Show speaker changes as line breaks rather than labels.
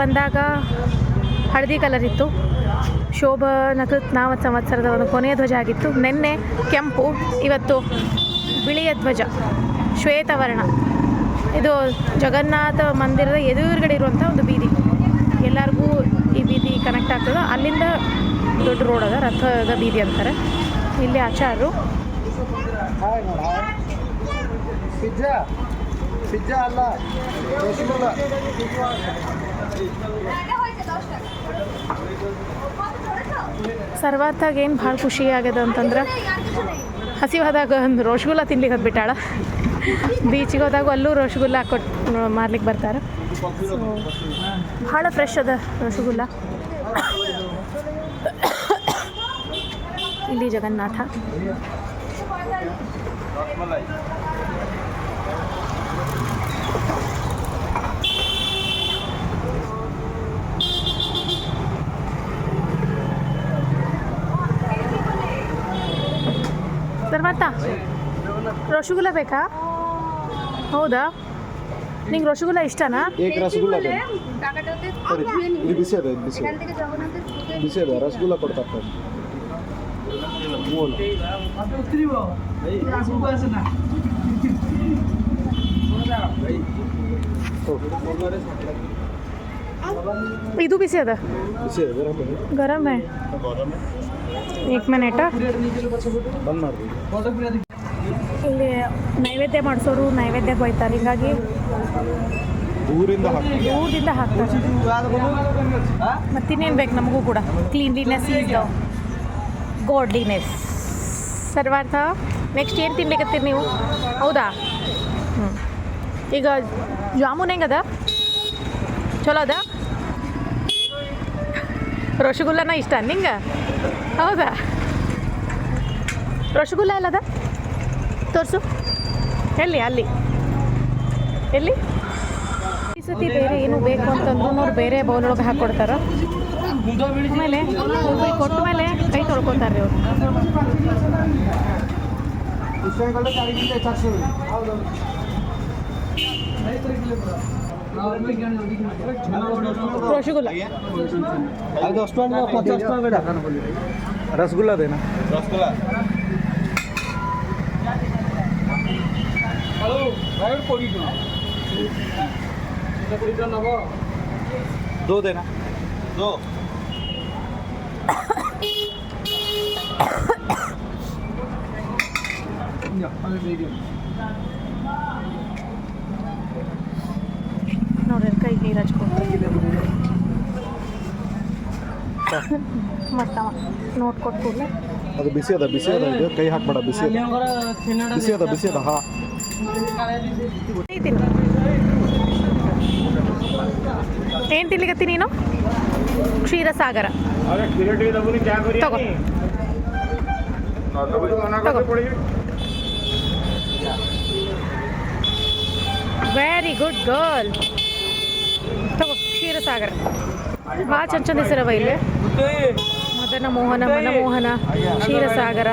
ಬಂದಾಗ ಹಳದಿ ಕಲರ್ ಇತ್ತು. ಶೋಭನಕೃತ್ ನಾಮ ಸಂವತ್ಸರದ ಒಂದು ಕೊನೆಯ ಧ್ವಜ ಆಗಿತ್ತು. ನಿನ್ನೆ ಕೆಂಪು, ಇವತ್ತು ಬಿಳಿಯ ಧ್ವಜ, ಶ್ವೇತವರ್ಣ. ಇದು ಜಗನ್ನಾಥ ಮಂದಿರದ ಎದುರುಗಡೆ ಇರುವಂಥ ಒಂದು ಬೀದಿ. ಎಲ್ಲರಿಗೂ ಈ ಬೀದಿ ಕನೆಕ್ಟ್ ಆಗ್ತದೆ, ಅಲ್ಲಿಂದ ದೊಡ್ಡ ರೋಡ್ ಅದ, ರಥದ ಬೀದಿ ಅಂತಾರೆ. ಇಲ್ಲಿ ಆಚಾರರು. ಸರ್ವಾತಾಗ ಏನು ಭಾಳ ಖುಷಿ ಆಗ್ಯದ ಅಂತಂದ್ರೆ, ಹಸಿವಾದಾಗ ಒಂದು ರಸಗುಲ್ಲ ತಿನ್ಲಿಕ್ಕೆ ಹೋಗ್ಬಿಟ್ಟಾಳ ಬೀಚಿಗೆ ಹೋದಾಗ ಅಲ್ಲೂ ರಸಗುಲ್ಲ ಕೊಟ್ಟು ಮಾರ್ಲಿಕ್ಕೆ ಬರ್ತಾರೆ. ಭಾಳ ಫ್ರೆಶ್ ಅದ ರಸಗುಲ್ಲ. ಇಲ್ಲಿ ಜಗನ್ನಾಥ. ಸರ್ವಾತ ರಸಗುಲ್ಲ ಬೇಕಾ? ಹೌದಾ? ನಿಂಗೆ ರಸಗುಲ್ಲ ಇಷ್ಟನಾ?
ಏಕ್ ರಸಗುಲ್ಲ ಇದೆ ಸರಿ, ಇದು ಬಿಸಿ ಅದ, ಇದು ಬಿಸಿ ಅದ. ಬಿಸಿ ಅದ, ರಸಗುಲ್ಲ ಕೊಡ್ತಾರೆ ಮೂವಲ್ಲ
ಇದು ಬಿಸಿ ಅದ?
ಬಿಸಿ ಅದ ಗರಂ ಇದೆ.
ಗರಂ ಹೇ. ಏಕ್ ಮಿನಿಟ ಇಲ್ಲಿ ನೈವೇದ್ಯ ಮಾಡಿಸೋರು ನೈವೇದ್ಯ ಹೋಯ್ತಾರೆ. ಹಿಂಗಾಗಿ
ಊರಿಂದ
ಊರಿಂದ ಹಾಕ್ತಾರೆ. ಮತ್ತಿನ್ನೇನು ಬೇಕು ನಮಗೂ ಕೂಡ? ಕ್ಲೀನ್ಲಿನೆಸ್ ಈಸ್ ಗೋಡ್ಲಿನೆಸ್ ಸರ್ವಾರ್ಥ ನೆಕ್ಸ್ಟ್ ಏನು ತಿನ್ಬೇಕತ್ತೀರ ನೀವು? ಹೌದಾ? ಹ್ಞೂ ಈಗ ಜಾಮೂನ್ ಹೆಂಗದ? ಚಲೋ ಅದ? ರಸಗುಲ್ಲನ ಇಷ್ಟ ನಿಂಗೆ? ಹೌದಾ? ರಸಗುಲ್ಲ ಎಲ್ಲದ? ತೋರಿಸು. ಎಲ್ಲಿ, ಅಲ್ಲಿ? ಎಲ್ಲಿ? ಈ ಸತಿ ಬೇರೆ ಏನು ಬೇಕು ಅಂತಂದ್ರು ಅವ್ರು ಬೇರೆ ಬೌಲ್ ಒಳಗೆ ಹಾಕ್ಕೊಡ್ತಾರೆ ಆಮೇಲೆ ಕೊಟ್ಟ ಮೇಲೆ ಕೈ ತೊಳ್ಕೊತಾರೆ ಅವ್ರು
ವಿಷಯಗಳು রসগোল্লা। দশ টাকা পঞ্চাশ টাকা রসগোল্লা দেনা রসগোল্লা। दो देना दो
Yeah, I'm ನೀರು ಹಚ್ಕೊಂಡು ಮತ್ತವ ನೋಟ್ ಕೊಟ್ಟು ಕೂಡಲೇ
ಅದು ಬಿಸಿ ಅದ ಬಿಸಿ ಅದ ಇದು. ಕೈ ಹಾಕ್ಬೇಡ ಬಿಸಿ ಅದ. ಬಿಸಿ ಅದ ಬಿಸಿ ಅದ ಹಾ.
ತಿನ್ನು ಏನು ತಿನ್ಲಿಕತ್ತಿ ನೀನು? ಕ್ಷೀರಸಾಗರ. ತಗೋ. ತಗೋ. ವೆರಿ ಗುಡ್ ಗರ್ಲ್ ತಗೋ ಕ್ಷೀರಸಾಗರ ಭಾಳ ಚಂದ ಚಂದ ಹೆಸರವ ಇಲ್ಲಿ. ಮದನ ಮೋಹನ ಮನಮೋಹನ ಕ್ಷೀರಸಾಗರ.